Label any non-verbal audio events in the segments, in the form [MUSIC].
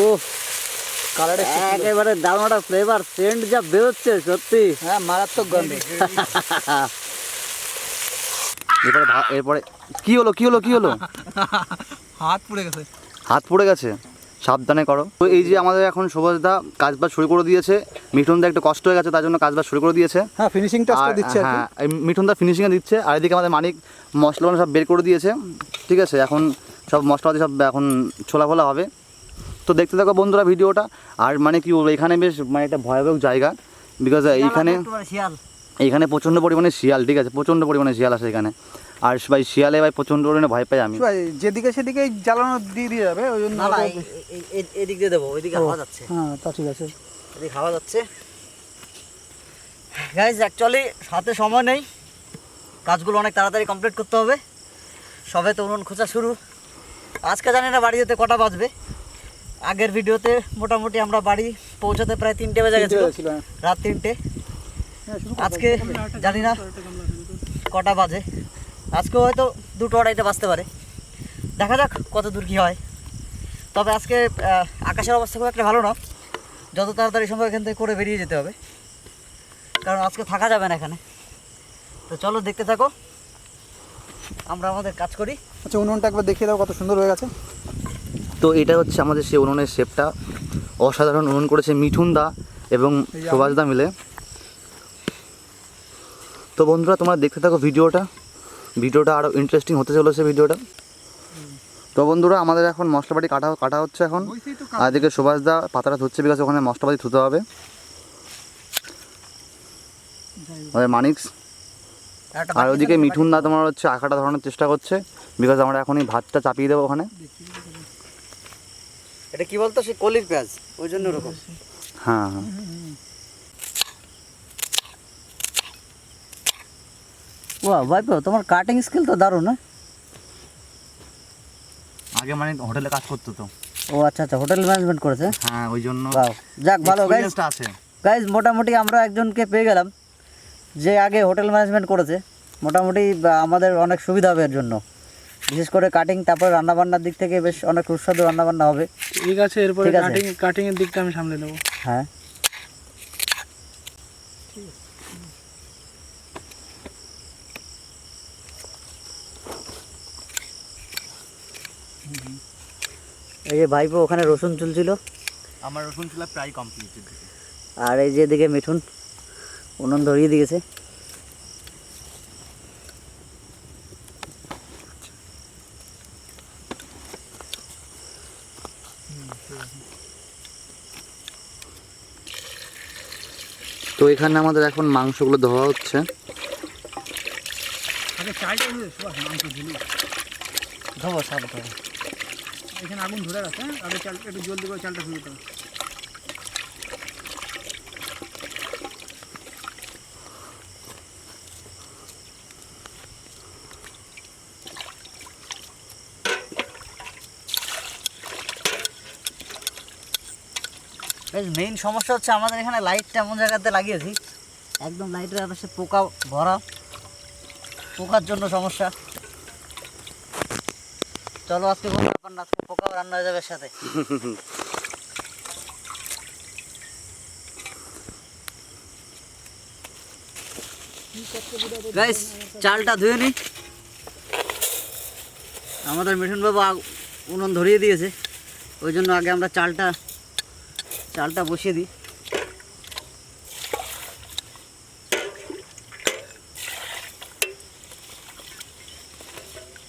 ও কালারে একেবারে দারুণ ফ্লেভার সেন্ট যা বেরোচ্ছে সত্যি। হ্যাঁ মারাত্মক গন্ধ। এরপরে এরপরে কি হলো কি হলো কি হলো? হাত পুড়ে গেছে। হাত পড়ে গেছে? সাবধানে করো। তো এই যে আমাদের এখন সুভাষদা কাজ বাজ শুরু করে দিয়েছে মিঠুনদা একটু কষ্ট হয়ে গেছে তার জন্য কাজ বাজ শুরু করে দিয়েছে। হ্যাঁ ফিনিশিং টাচটা দিচ্ছে আর হ্যাঁ মিঠুনদা ফিনিশিংয়ে দিচ্ছে আর এদিকে আমাদের মানিক মশলা সব বের করে দিয়েছে। ঠিক আছে এখন সব মশলাপাতি সব এখন ছোলা ফোলা হবে। তো দেখতে থাকো বন্ধুরা ভিডিওটা। আর মানে কি বলব এখানে বেশ মানে একটা ভয়াবহ জায়গা। বিকজ এইখানে শিয়াল। এইখানে প্রচণ্ড পরিমাণে শিয়াল ঠিক আছে? প্রচণ্ড পরিমাণে শিয়াল আছে এখানে। আর ভাই শিয়ালে ভাই প্রচণ্ড পরিমাণে ভয় পাই আমি। ভাই, যেদিকে সেদিকে জ্বালানো দিয়ে দিয়ে যাবে ওই জন্য এদিক দিয়ে দেবো ওইদিকে হাওয়া যাচ্ছে। হ্যাঁ তা ঠিক আছে। এদিকে হাওয়া যাচ্ছে। গাইজ অ্যাকচুয়ালি হাতে সময় নেই। কাজগুলো অনেক তাড়াতাড়ি কমপ্লিট করতে হবে। সবে তো উনুন খোঁচা শুরু। আজকে জানি না বাড়ি যেতে কটা বাজবে। আগের ভিডিওতে মোটামুটি আমরা বাড়ি পৌঁছাতে প্রায় তিনটে বেজে গেছিল। ছিল, হ্যাঁ। রাত তিনটে। হ্যাঁ। আজকে জানি না কটা বাজে। আজকে হয়তো দুটো আড়াইটা বাজতে পারে। দেখা যাক কত দূর কী হয়। তবে আজকে আকাশের অবস্থা খুব একটা ভালো না। যত তাড়াতাড়ি সম্ভব এখান থেকে করে বেরিয়ে যেতে হবে। কারণ আজকে থাকা যাবে না এখানে। তো চলো দেখতে থাকো। আমরা আমাদের কাজ করি। আচ্ছা উনুনটা একবার দেখিয়ে দাও কত সুন্দর হয়ে গেছে। তো এটা হচ্ছে আমাদের সেই উনুনের শেপটা অসাধারণ উনুন করেছে মিঠুন দা এবং সুভাষ দা মিলে। তো বন্ধুরা তোমরা দেখতে থাকো ভিডিওটা। ভিডিওটা আরও ইন্টারেস্টিং হতে চলেছে ভিডিওটা। তো বন্ধুরা আমাদের এখন মশলাপাতি কাটা কাটা হচ্ছে এখন। আর এদিকে সুভাষ দা পাতাটা ধুচ্ছে বিকজ ওখানে মশলাপাতি ধুতে হবে। আমাদের মানিক্স। আর ওদিকে মিঠুন দা তোমার হচ্ছে আঁকাটা ধরানোর চেষ্টা করছে। বিকজ আমরা এখনই ভাতটা চাপিয়ে দেবো ওখানে। এটা কি বলতো? সে কলির পেঁয়াজ ওই জন্য ওরকম। হ্যাঁ হ্যাঁ। ও ভাইপো তোমার কাটিং স্কিল তো দারুণ না আগে মানে হোটেলে কাজ করতো তো। ও আচ্ছা আচ্ছা হোটেল ম্যানেজমেন্ট করেছে হ্যাঁ? ওই জন্য যাক ভালো গাইজ আছে। গাইজ মোটামুটি আমরা একজনকে পেয়ে গেলাম যে আগে হোটেল ম্যানেজমেন্ট করেছে। মোটামুটি আমাদের অনেক সুবিধা হবে এর জন্য। বিশেষ করে কাটিং তারপরে রান্নাবান্নার দিক থেকে বেশ অনেক সুস্বাদু রান্নাবান্না হবে। ঠিক আছে এরপরে কাটিং কাটিং এর দিকটা আমি সামলে নেব। হ্যাঁ। এই যে ভাইপো ওখানে রসুন চুলছিল। আমার রসুন চুলা প্রায় কমপ্লিট আর এই যে দিকে মিঠুন উনুন ধরিয়ে দিয়েছে। তো এখানে আমাদের এখন মাংসগুলো ধোয়া হচ্ছে। ধোয়া ঝুলি ধোবো সব ধোবো এখানে আগুন ধরে রাখে হ্যাঁ? আগে চাল একটু জলদি করে চালটা শুরু করো মেইন সমস্যা হচ্ছে আমাদের এখানে লাইটটা এমন জায়গাতে লাগিয়েছি। একদম লাইটের আশেপাশে পোকা ভরা। পোকার জন্য সমস্যা। চলো আজকে কোনো ব্যাপার না পোকাও রান্না হয়ে যাবে সাথে। গাইস চালটা ধুয়ে নি। আমাদের মিঠুন বাবু উনুন ধরিয়ে দিয়েছে। ওই জন্য আগে আমরা চালটা চালটা বসিয়ে দিই।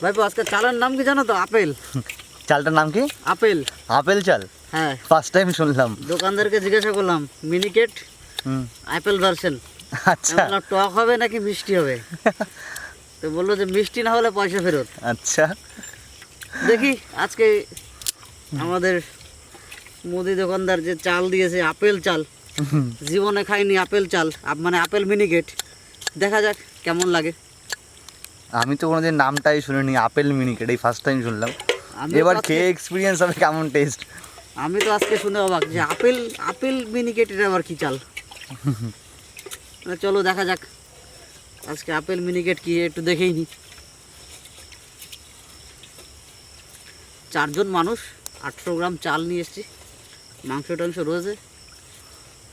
ভাইপো আজকে চালের নাম কি জানো তো? আপেল। চালটার নাম কি? আপেল। আপেল চাল? হ্যাঁ। ফার্স্ট টাইম শুনলাম। দোকানদারকে জিজ্ঞাসা করলাম মিনিকেট আপেল ভার্সন আচ্ছা। টক হবে নাকি মিষ্টি হবে? [LAUGHS] তো বলল যে মিষ্টি না হলে পয়সা ফেরত। আচ্ছা। দেখি আজকে আমাদের মুদি দোকানদার যে চাল দিয়েছে আপেল চাল। জীবনে খাইনি আপেল চাল মানে আপেল মিনিকেট দেখা যাক কেমন লাগে। আমি তো কোনোদিন নামটাই শুনিনি আপেল মিনিকেট এই ফার্স্ট টাইম শুনলাম। এবার খেয়ে এক্সপিরিয়েন্স হবে কেমন টেস্ট আমি তো আজকে শুনে অবাক যে আপেল আপেল মিনিকেট এটা আবার কি চাল? [LAUGHS] চলো দেখা যাক। আজকে আপেল মিনিকেট কি একটু দেখেই নি। চারজন মানুষ আটশো গ্রাম চাল নিয়ে এসেছি। মাংস টাংস রয়েছে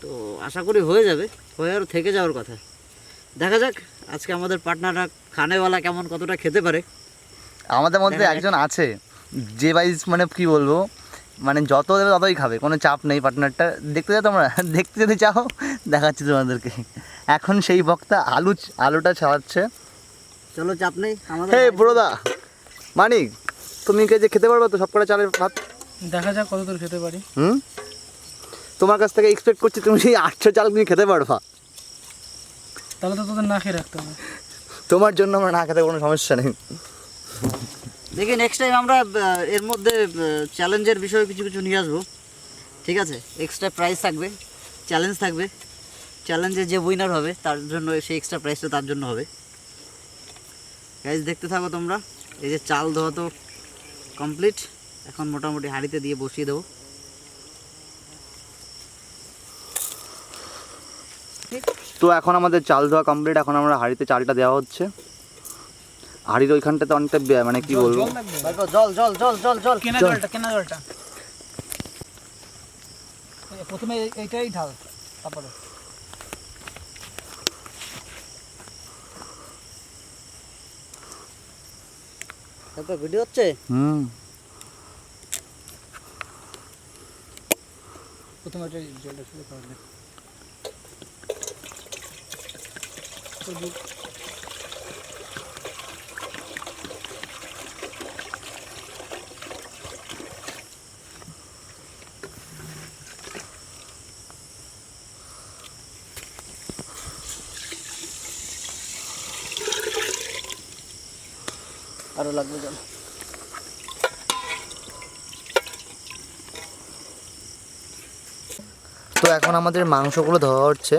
তো আশা করি হয়ে যাবে হয়ে আর থেকে যাওয়ার কথা। দেখা যাক আজকে আমাদের পার্টনাররা খানেওয়ালা কেমন কতটা খেতে পারে। আমাদের মধ্যে একজন আছে যে বাইজ মানে কি বলব মানে যত দেবে ততই খাবে কোনো চাপ নেই পার্টনারটা। দেখতে চাও তোমরা [LAUGHS] দেখতে যদি চাও দেখাচ্ছি তোমাদেরকে। এখন সেই বক্তা আলু আলুটা ছাড়াচ্ছে। চলো চাপ নেই আমাদের হে ব্রোদা মানিক তুমি কে যে খেতে পারবে তো সবকটা চালের ভাত? দেখা যাক কতদূর খেতে পারি। হুম? তোমার কাছ থেকে এক্সপেক্ট করছি তুমি সেই আটশো চাল তুমি খেতে পারবা। তাহলে তো তোদের না খেয়ে রাখতে হবে। তোমার জন্য আমরা না খেতে কোনো সমস্যা নেই। দেখি নেক্সট টাইম আমরা এর মধ্যে চ্যালেঞ্জের বিষয়ে কিছু কিছু নিয়ে আসব। ঠিক আছে? এক্সট্রা প্রাইস থাকবে চ্যালেঞ্জ থাকবে। চ্যালেঞ্জে যে উইনার হবে তার জন্য সেই এক্সট্রা প্রাইসটা তার জন্য হবে। গাইজ দেখতে থাকো তোমরা। এই যে চাল ধোয়া তো কমপ্লিট এখন মোটামুটি হাঁড়িতে দিয়ে বসিয়ে দেবো। তো এখন আমাদের চাল ধোয়া কমপ্লিট এখন আমরা হাঁড়িতে চালটা দেওয়া হচ্ছে। হাঁড়ির ওইখানটাতে অনেকটা মানে কি বলব? জল জল জল জল জল জল। কেনা জলটা কেনা জলটা। প্রথমে এইটাই ঢাল তারপরে। ভিডিও হচ্ছে? হুম। প্রথমে এটা জলটা শুরু করে দে আরও লাগবে জল। এখন আমাদের মাংসগুলো ধোয়া হচ্ছে।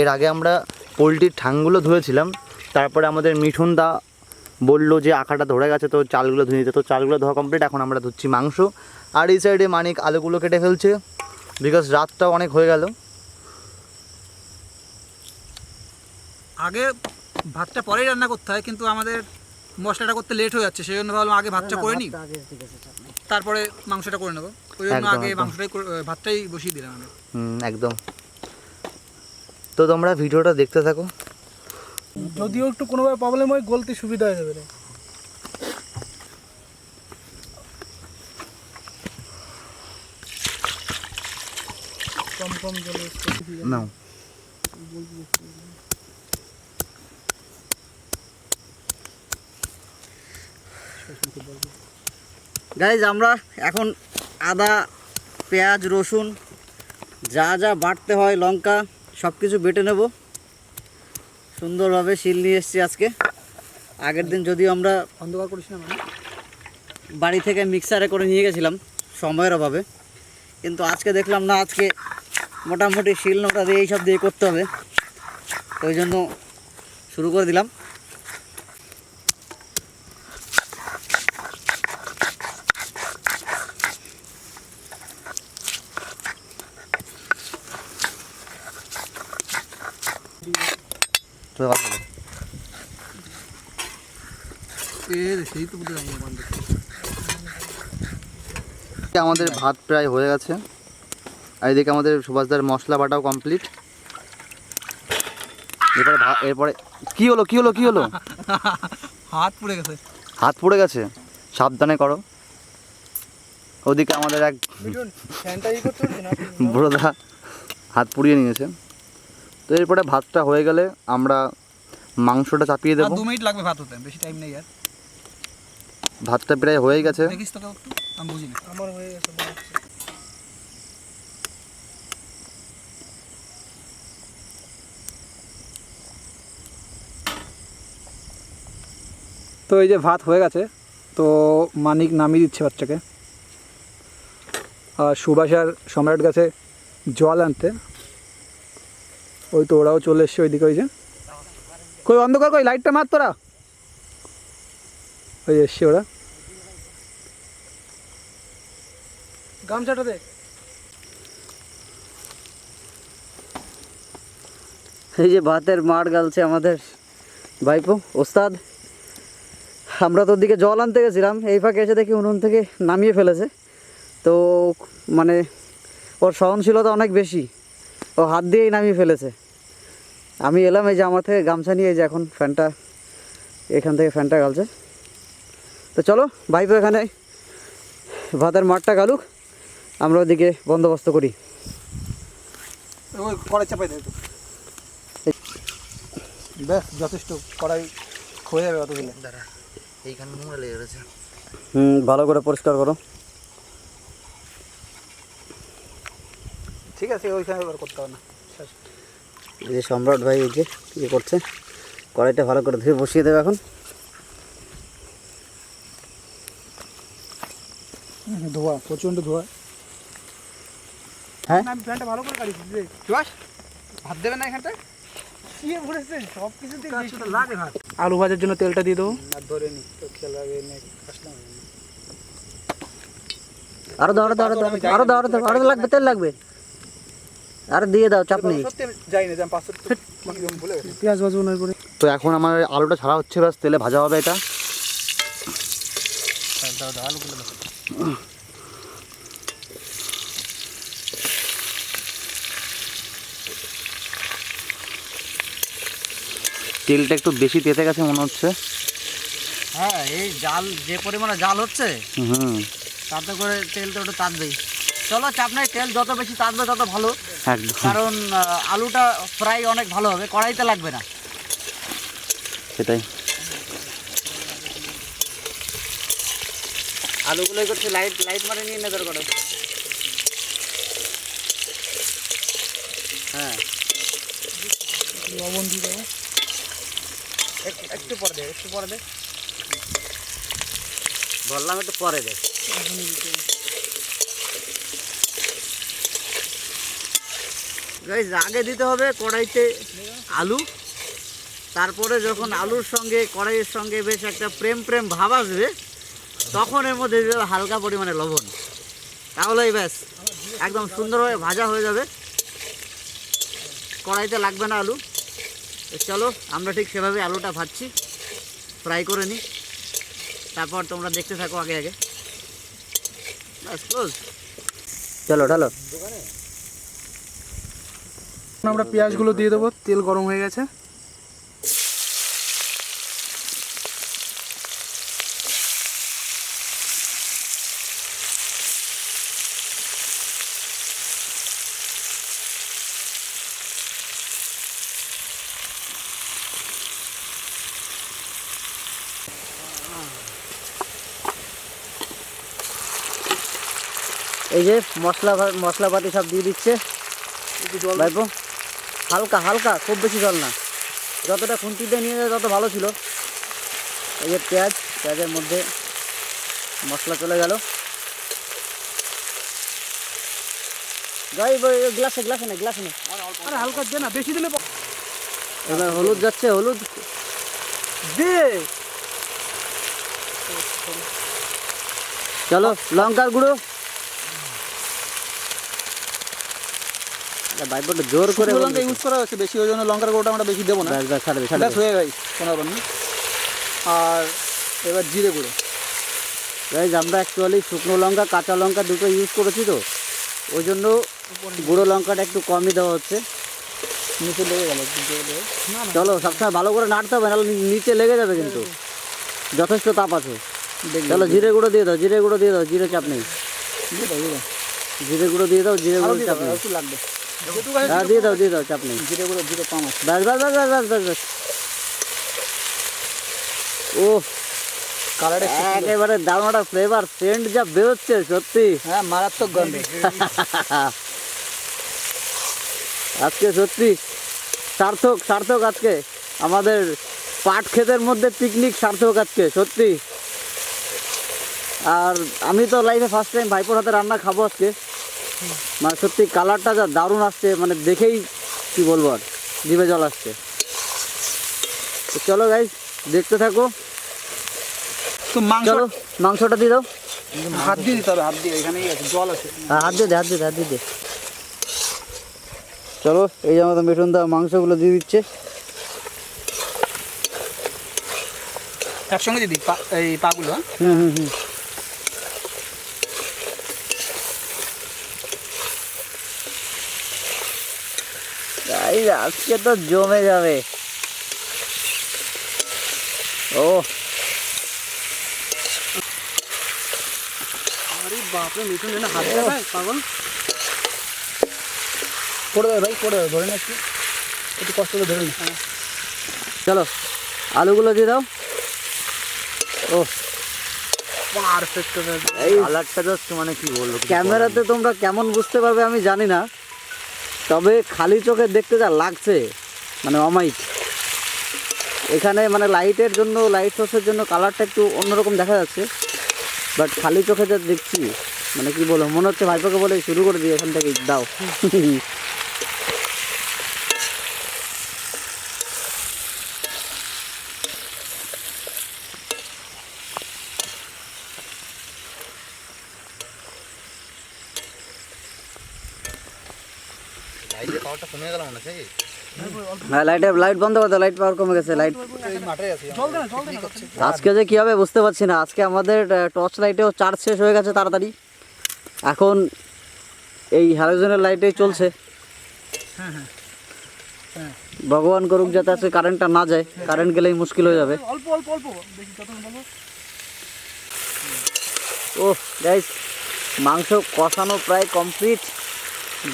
এর আগে আমরা পোলট্রির ঠাংগুলো ধুয়েছিলাম। তারপরে আমাদের মিঠুন দা বলল যে আখাটা ধরে গেছে তো চালগুলো ধুয়ে দিতে তো চালগুলো ধোয়া কমপ্লিট এখন আমরা ধুচ্ছি মাংস। আর এই সাইডে মানিক আলুগুলো কেটে ফেলছে বিকজ রাতটাও অনেক হয়ে গেল। আগে ভাতটা পরেই রান্না করতে হয় কিন্তু আমাদের মশলাটা করতে লেট হয়ে যাচ্ছে সেই জন্য ভাবলাম আগে ভাতটা করে নেই। তারপরে মাংসটা করে নেব। ওই জন্য একদম, আগে মাংসটাই ভাতটাই বসিয়ে দিলাম আমি। হুম একদম। তো তোমরা ভিডিওটা দেখতে থাকো। যদিও একটু কোনোভাবে প্রবলেম হয় গলতে সুবিধা হয়ে যাবে কম কম জলে নাও। গাইজ আমরা এখন আদা পেঁয়াজ রসুন যা যা বাটতে হয় লঙ্কা সব কিছু বেটে নেব। সুন্দরভাবে শিল নিয়ে এসেছি আজকে। আগের দিন যদিও আমরা অন্ধকার করিস না মানে? বাড়ি থেকে মিক্সারে করে নিয়ে গেছিলাম সময়ের অভাবে। কিন্তু আজকে দেখলাম না আজকে মোটামুটি শিল নোটা দিয়ে এইসব দিয়ে করতে হবে। ওই জন্য শুরু করে দিলাম তো কথা বলো। সেই তো বুঝতে পারব আমাদের ভাত প্রায় হয়ে গেছে। আর এদিকে আমাদের সুভাষদার মশলা বাটাও কমপ্লিট এরপরে এরপরে কি হলো কি হলো কি হলো? [LAUGHS] হাত পুড়ে গেছে। হাত পড়ে গেছে? সাবধানে করো। ওদিকে আমাদের এক [LAUGHS] বড়দা হাত পুড়িয়ে নিয়েছে। তো এরপরে ভাতটা হয়ে গেলে আমরা মাংসটা চাপিয়ে দেবো। দু মিনিট লাগবে ভাত হতে বেশি টাইম নেই আর। ভাতটা প্রায় হয়ে গেছে। দেখিস তোকে আমি বুঝি না। আমার হয়ে গেছে তো এই যে ভাত হয়ে গেছে তো মানিক নামিয়ে দিচ্ছে বাচ্চাকে। আর সুভাষ আর সম্রাট গেছে জল আনতে। ওই তো ওরাও চলে এসছে ওইদিকে ওই যে। কই অন্ধকার কই? লাইটটা মার তোরা। ওই এসছে ওরা। গামছাটা দে। এই যে ভাতের মার গালছে আমাদের ভাইপো, ওস্তাদ। আমরা তো দিকে জল আনতে গেছিলাম, এই ফাঁকে এসে দেখি উনুন থেকে নামিয়ে ফেলেছে। তো মানে ওর সহনশীলতা অনেক বেশি, ও হাত দিয়েই নামিয়ে ফেলেছে। আমি এলাম, এই যে আমার থেকে গামছা নিয়ে এই যে এখন ফ্যানটা, এখান থেকে ফ্যানটা গালছে। তো চলো, ভাইপো এখানে ভাতের মাঠটা গালুক। আমরা ওদিকে বন্দোবস্ত করি। ওই কড়াই চাপাই দেয় ব্যাস যথেষ্ট। কড়াই হয়ে যাবে এইখানে নোংরা লেগে গেছে হুম ভালো করে পরিষ্কার করো। ঠিক আছে ওইখানে এবার করতে হবে না। এই যে সম্রাট ভাই এই যে ইয়ে করছে কড়াইটা ভালো করে ধুয়ে বসিয়ে দেবে এখন। ধোয়া প্রচণ্ড ধোয়া। হ্যাঁ? আমি প্যান্টটা ভালো করে কাটিয়েছি রে চুয়াস ভাত দেবে না এখানটায়? শুয়ে পড়েছে সব কিছুতে লাগে ভাত আলু ভাজার জন্য তেলটা দিয়ে দেবো। ধরে নি তো খেলা আরও দাও আরও দাও আরও দাও আরও দাও আরও লাগবে তেল লাগবে। আর দিয়ে দাও চাপ নেই। সত্যি আমি যাই না যে আমি পাঁচশো কীরকম ভুলে গেছি। পেঁয়াজ ভাজবো না করে তো এখন আমার আলুটা ছাড়া হচ্ছে ব্যাস তেলে ভাজা হবে এটা। তেলটা একটু বেশি তেতে গেছে মনে হচ্ছে। হ্যাঁ এই জাল যে পরিমাণে জাল হচ্ছে হুম। তাতে করে তেলটা ওটা তাঁতবেই চলো চাপ নাই তেল যত বেশি তাঁতবে তত ভালো। একদম। কারণ আলুটা ফ্রাই অনেক ভালো হবে কড়াইতে লাগবে না। সেটাই। আলুগুলো করছে লাইট লাইট মারে নিয়ে নেদার করে। হ্যাঁ। লবণ দিয়ে একটু পরে দে একটু পরে দে। বললাম একটু পরে দে। আগে দিতে হবে কড়াইতে আলু। তারপরে যখন আলুর সঙ্গে কড়াইয়ের সঙ্গে বেশ একটা প্রেম প্রেম ভাব আসবে তখন এর মধ্যে দিতে হবে হালকা পরিমাণে লবণ। তাহলেই ব্যাস একদম সুন্দরভাবে ভাজা হয়ে যাবে। কড়াইতে লাগবে না আলু। তো চলো আমরা ঠিক সেভাবে আলুটা ভাজছি। ফ্রাই করে নিই তারপর তোমরা দেখতে থাকো আগে আগে। বাস ক্লোজ চলো ঢালো। আমরা পেঁয়াজগুলো দিয়ে দেবো তেল গরম হয়ে গেছে। এই যে মশলা মশলাপাতি সব দিয়ে দিচ্ছে। ভাইপো হালকা হালকা খুব বেশি জল না। যতটা খুন্তিতে নিয়ে যায় তত ভালো ছিল। এই যে পেঁয়াজ পেঁয়াজের মধ্যে মশলা চলে গেল। যাই গ্লাসে গ্লাসে নে গ্লাসে নে। আরে হালকা দে না বেশি দিলে এবার হলুদ যাচ্ছে হলুদ। দে। চলো লঙ্কার গুঁড়ো। বাইপটা জোর করে শুকনো লঙ্কা ইউজ করা হচ্ছে বেশি ওই জন্য লঙ্কার গুঁড়োটা আমরা বেশি দেবো না। ব্যাস ব্যাস ছাড়বে ছাড়বে হয়ে গেছে কোনো ব্যাপার নেই। আর এবার জিরে গুঁড়ো। গাইজ আমরা অ্যাকচুয়ালি শুকনো লঙ্কা কাঁচা লঙ্কা দুটো ইউজ করেছি তো ওই জন্য গুঁড়ো লঙ্কাটা একটু কমই দেওয়া হচ্ছে। নিচে লেগে গেল চলো সবসময় ভালো করে নাড়তে হবে নাহলে নিচে লেগে যাবে কিন্তু। যথেষ্ট তাপ আছে। চলো জিরে গুঁড়ো দিয়ে দাও জিরে গুঁড়ো দিয়ে দাও জিরে চাপ নেই। জিরে গুঁড়ো দিয়ে দাও জিরে গুঁড়ো চাপ নেই। লাগবে। হ্যাঁ দিয়ে দাও দিয়ে দাও চাপ নেই। জিরে গুঁড়ো জিরে কম আছে। ব্যাস ব্যাস ব্যাস ব্যাস ব্যাস ব্যাস। ও কালারে একেবারে দারুণ একটা ফ্লেভার সেন্ট যা বেরোচ্ছে সত্যি। হ্যাঁ মারাত্মক গন্ধ। [LAUGHS] আজকে সত্যি সার্থক সার্থক আজকে। আমাদের পাট ক্ষেতের মধ্যে পিকনিক সার্থক আজকে সত্যি। আর আমি তো লাইফে ফার্স্ট টাইম ভাইপোর হাতে রান্না খাব আজকে। মানে সত্যি কালারটা যা দারুণ আসছে মানে দেখেই কি বলব আর জিভে জল আসছে। তো চলো গাইজ দেখতে থাকো। তো মাংস মাংসটা দিয়ে দাও। হাত দিয়ে দিতে হবে হাত দিয়ে এখানেই আছে জল আছে। হ্যাঁ, হাত দিয়ে দে হাত দিয়ে দে হাত দিয়ে দে। চলো এই যে আমাদের মিঠুন দা মাংসগুলো দিয়ে দিচ্ছে। একসঙ্গে দিদি পা- এই পাগুলো হ্যাঁ? হুম হুম হুম। গাইস আজকে তো জমে যাবে। ও। আরে বাপরে মিঠুন এনে হাত দেখায় পাগল। করে দেবে ভাই করে দেবে ধরে না একটু। একটু কষ্ট করে ধরে না। চলো আলুগুলো দিয়ে দাও। ও। পারফেক্ট এই কালারটা জাস্ট মানে কি বলব ক্যামেরাতে তোমরা কেমন বুঝতে পারবে আমি জানি না। তবে খালি চোখে দেখতে যা লাগছে মানে অমাইক এখানে মানে লাইটের জন্য লাইট সোর্সের জন্য কালারটা একটু অন্যরকম দেখা যাচ্ছে। বাট খালি চোখে যা দেখছি মানে কি বলব, মনে হচ্ছে ভাইপোকে বলে শুরু করে দিই এখান থেকে দাও লাইটের পাওয়ারটা কমে গেল মনে হয় লাইটের লাইট বন্ধ করে লাইট পাওয়ার কমে গেছে লাইট আজকে যে কী হবে বুঝতে পারছি না আজকে আমাদের টর্চ লাইটেও চার্জ শেষ হয়ে গেছে তাড়াতাড়ি। এখন এই হ্যালোজেনের লাইটেই চলছে। ভগবান করুক যাতে আজকে কারেন্টটা না যায় কারেন্ট গেলেই মুশকিল হয়ে যাবে। অল্প অল্প অল্প ও গাইস মাংস কষানো প্রায় কমপ্লিট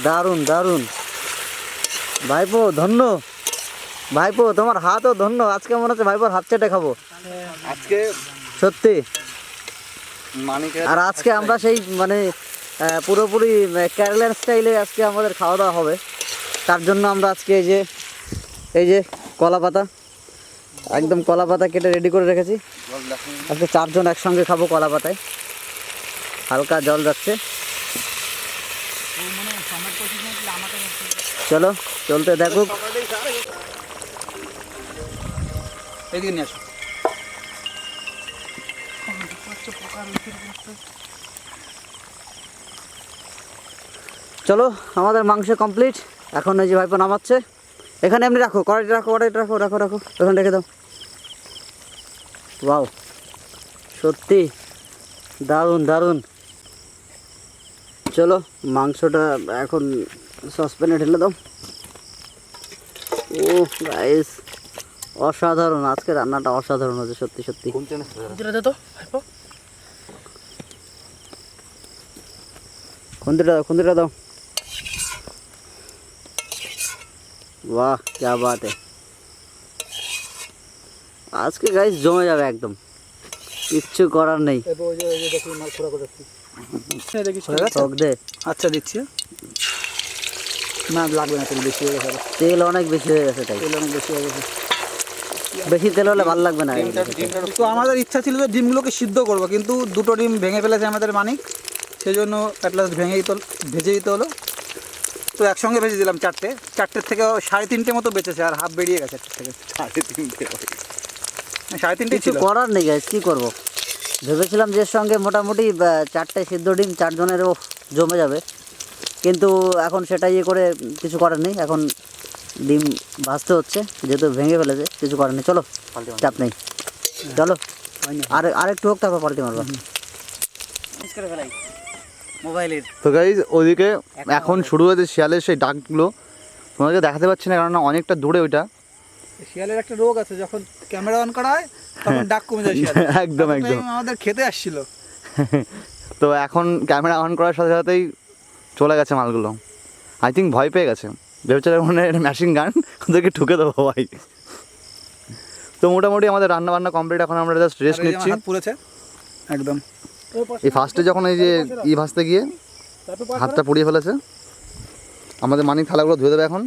দারুণ দারুণ। ভাইপো ধন্য। ভাইপো তোমার হাতও ধন্য। আজকে মনে হচ্ছে ভাইপোর হাত চেটে খাব। আজকে সত্যি। আর আজকে আমরা সেই মানে পুরোপুরি কেরালার স্টাইলে আজকে আমাদের খাওয়া দাওয়া হবে। তার জন্য আমরা আজকে এই যে এই যে কলা পাতা একদম কলা পাতা কেটে রেডি করে রেখেছি। আজকে চারজন একসঙ্গে খাব কলা পাতায়। হালকা জল যাচ্ছে। চলো চলতে নিয়ে আসো। চলো আমাদের মাংস কমপ্লিট এখন এই যে ভাইপো নামাচ্ছে। এখানে এমনি রাখো কড়াইটা রাখো কড়াইটা রাখো রাখো রাখো এখানে রেখে দাও। ওয়াও সত্যি দারুণ দারুণ। চলো মাংসটা এখন সসপ্যানে ঢেলে দাও। oh, ও গাইস অসাধারণ। আজকে রান্নাটা অসাধারণ হচ্ছে সত্যি সত্যি। খুন্দিটা দাও খুন্দিটা দাও। বাহ যা বাতে আজকে গাইস জমে যাবে একদম। কিচ্ছু করার নেই। আচ্ছা দিচ্ছি না লাগবে না তেল বেশি হয়ে গেছে। তেল অনেক বেশি হয়ে গেছে তাই। তেল অনেক বেশি হয়ে গেছে। বেশি তেল হলে ভালো লাগবে না তো আমাদের ইচ্ছা ছিল যে ডিমগুলোকে সিদ্ধ করব কিন্তু দুটো ডিম ভেঙে ফেলেছে আমাদের মানিক। সেই জন্য অ্যাটলাস ভেঙে দিতে ভেজে দিতে হলো। তো একসঙ্গে ভেজে দিলাম চারটে। চারটের থেকে সাড়ে তিনটে মতো বেঁচেছে আর হাফ বেরিয়ে গেছে চারটে থেকে। সাড়ে তিনটে সাড়ে তিনটেই কিছু করার নেই গাইস কি করব? ভেবেছিলাম যে সঙ্গে মোটামুটি চারটে সিদ্ধ ডিম চারজনের জমে যাবে। কিন্তু এখন সেটা ইয়ে করে কিছু করার নেই। এখন ডিম ভাজতে হচ্ছে যেহেতু ভেঙে ফেলেছে কিছু করার নেই। চলো চাপ নেই। চলো আর আরেকটু হোক তারপর পাল্টি মারবা। মোবাইলের। তো গাইজ ওদিকে এখন শুরু হয়েছে শিয়ালের সেই ডাকগুলো। তোমাদেরকে দেখাতে পাচ্ছি না কারণ অনেকটা দূরে ওইটা। শিয়ালের একটা রোগ আছে যখন ক্যামেরা অন করা হয় তখন ডাক কমে যায় শিয়ালের। [LAUGHS] একদম একদম। আমাদের খেতে আসছিল। [LAUGHS] তো এখন ক্যামেরা অন করার সাথে সাথেই চলে গেছে মালগুলো। আই থিঙ্ক ভয় পেয়ে গেছে। ভেবেছিলাম মনে হয় মেশিন গান ওদেরকে ঠুকে দেবো ভাই। তো মোটামুটি আমাদের রান্না বান্না কমপ্লিট এখন আমরা জাস্ট রেস্ট নিচ্ছি। পুড়েছে একদম। এই ফার্স্টে যখন এই যে ই ভাজতে গিয়ে হাতটা পুড়িয়ে ফেলেছে আমাদের মানিক থালাগুলো ধুয়ে দেবে এখন।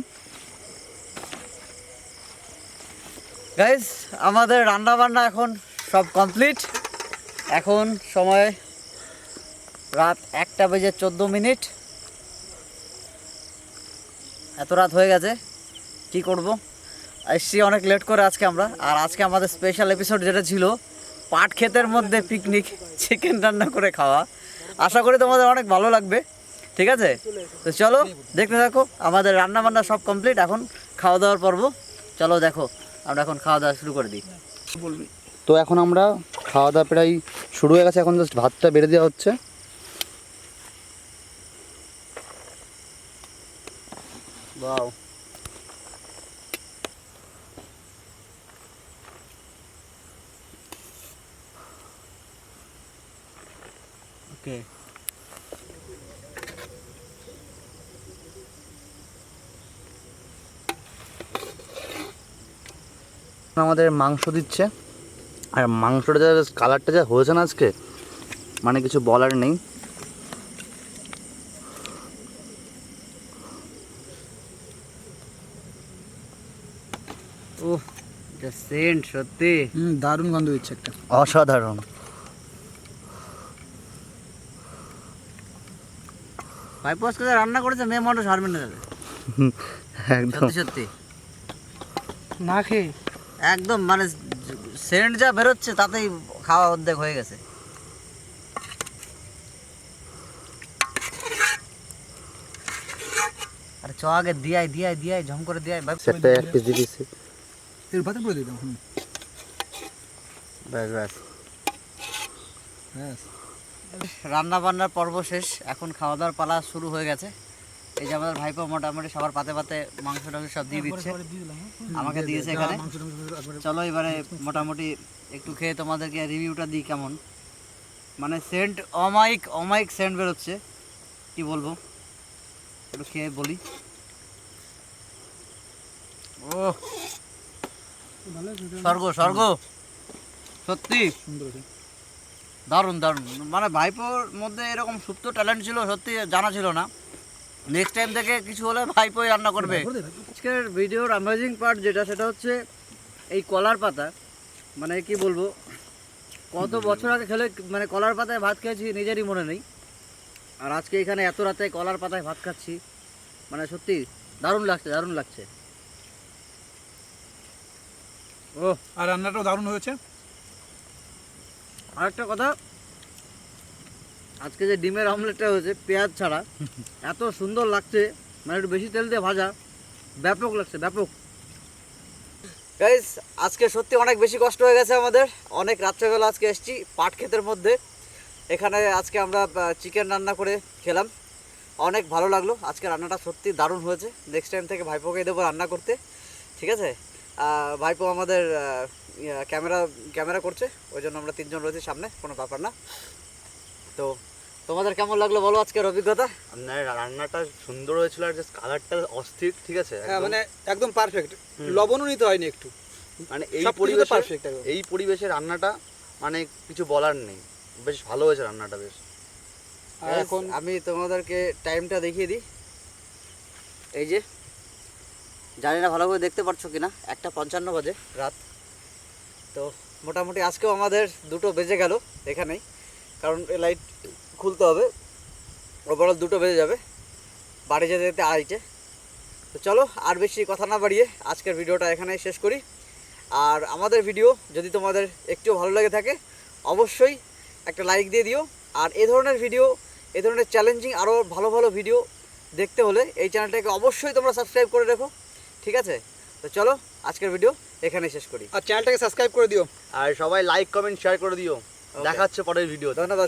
গাইজ আমাদের রান্না বান্না এখন সব কমপ্লিট এখন সময় রাত একটা বেজে চোদ্দ মিনিট। এত রাত হয়ে গেছে কি করব? এসছি অনেক লেট করে আজকে আমরা। আর আজকে আমাদের স্পেশাল এপিসোড যেটা ছিল পাট ক্ষেতের মধ্যে পিকনিক চিকেন রান্না করে খাওয়া। আশা করি তোমাদের অনেক ভালো লাগবে ঠিক আছে? তো চলো দেখতে থাকো আমাদের রান্না বান্না সব কমপ্লিট এখন খাওয়া দাওয়ার পর্ব। চলো দেখো আমরা এখন খাওয়া দাওয়া শুরু করে দিই। তো এখন আমরা খাওয়া দাওয়া প্রায় শুরু হয়ে গেছে এখন জাস্ট ভাতটা বেড়ে দেওয়া হচ্ছে। Wow. Okay. আমাদের মাংস দিচ্ছে আর মাংসটা যা কালারটা যা হয়েছে না আজকে মানে কিছু বলার নেই সেন্ট সত্যি? হুম দারুণ গন্ধ দিচ্ছে একটা। অসাধারণ। রান্না করেছে মেয়ে মানুষ হারবে না যাবে। একদম। সত্যি সত্যি। না খেয়ে? একদম মানে সেন্ট যা বেরোচ্ছে তাতেই খাওয়া অর্ধেক হয়ে গেছে। আরে চ আগে দিয়াই দিয়াই দিয়াই ঝম করে দিয়াই। একটা এক পিস দিয়ে দিচ্ছি তেল পাতে করে দিতাম হুম। ব্যাস ব্যাস। ব্যাস। রান্না বান্নার পর্ব শেষ এখন খাওয়া দাওয়ার পালা শুরু হয়ে গেছে। এই যে আমাদের ভাইপো মোটামুটি সবার পাতে পাতে মাংস টাংস সব দিয়ে দিচ্ছে। আমাকে দিয়েছে এখানে। চলো এবারে মোটামুটি একটু খেয়ে তোমাদেরকে রিভিউটা দিই কেমন। মানে সেন্ট অমাইক অমাইক সেন্ট বেরোচ্ছে কি বলব? একটু খেয়ে বলি। ও স্বর্গ স্বর্গ। সত্যি? দারুণ দারুণ। মানে ভাইপোর মধ্যে এরকম সুপ্ত ট্যালেন্ট ছিল সত্যি জানা ছিল না। নেক্সট টাইম থেকে কিছু হলে ভাইপোই রান্না করবে। আজকের ভিডিওর অ্যামেজিং পার্ট যেটা সেটা হচ্ছে এই কলার পাতা। মানে কি বলব? কত বছর আগে খেলে মানে কলার পাতায় ভাত খেয়েছি নিজেরই মনে নেই। আর আজকে এখানে এত রাতে কলার পাতায় ভাত খাচ্ছি। মানে সত্যি দারুণ লাগছে দারুণ লাগছে। ও আর রান্নাটাও দারুণ হয়েছে। আর একটা কথা আজকে যে ডিমের অমলেটটা হয়েছে পেঁয়াজ ছাড়া [LAUGHS] এত সুন্দর লাগছে মানে একটু বেশি তেল দিয়ে ভাজা ব্যাপক লাগছে ব্যাপক। গাইজ আজকে সত্যি অনেক বেশি কষ্ট হয়ে গেছে আমাদের। অনেক রাত্রেবেলা আজকে এসেছি পাট ক্ষেতের মধ্যে। এখানে আজকে আমরা চিকেন রান্না করে খেলাম। অনেক ভালো লাগল। আজকে রান্নাটা সত্যি দারুণ হয়েছে। নেক্সট টাইম থেকে ভাইপোকে দেবো রান্না করতে। ঠিক আছে? ভাইপো আমাদের ক্যামেরা ক্যামেরা করছে। ওই জন্য আমরা তিনজন রয়েছি সামনে কোনো ব্যাপার না। তো তোমাদের কেমন লাগল বলো আজকের অভিজ্ঞতা? আপনার রান্নাটা সুন্দর হয়েছিল আর জাস্ট কালারটা অস্থির ঠিক আছে? হ্যাঁ মানে একদম পারফেক্ট লবণও নিতে হয়নি একটু। মানে এই পরিবেশে একদম। এই পরিবেশে রান্নাটা মানে কিছু বলার নেই। বেশ ভালো হয়েছে রান্নাটা বেশ। আর এখন আমি তোমাদেরকে টাইমটা দেখিয়ে দিই। এই যে জানি না ভালো করে দেখতে পাচ্ছ কিনা, একটা পঞ্চান্ন বাজে রাত। তো মোটামুটি আজকেও আমাদের দুটো বেজে গেল এখানেই, কারণ লাইট খুলতে হবে ওভারঅল দুটো বেজে যাবে, বাড়ি যেতে যেতে আড়াইটে। তো চলো, আর বেশি কথা না বাড়িয়ে আজকের ভিডিওটা এখানেই শেষ করি। আর আমাদের ভিডিও যদি তোমাদের একটু ভালো লাগে থাকে, অবশ্যই একটা লাইক দিয়ে দিও। আর এ ধরনের ভিডিও, এ ধরনের চ্যালেঞ্জিং আরও ভালো ভালো ভিডিও দেখতে হলে এই চ্যানেলটাকে অবশ্যই তোমরা সাবস্ক্রাইব করে রেখো। ঠিক আছে? তো চলো আজকের ভিডিও এখানে শেষ করি। আর চ্যানেলটাকে সাবস্ক্রাইব করে দিও। আর সবাই লাইক কমেন্ট শেয়ার করে দিও। দেখা হচ্ছে পরের ভিডিও ধন্যবাদ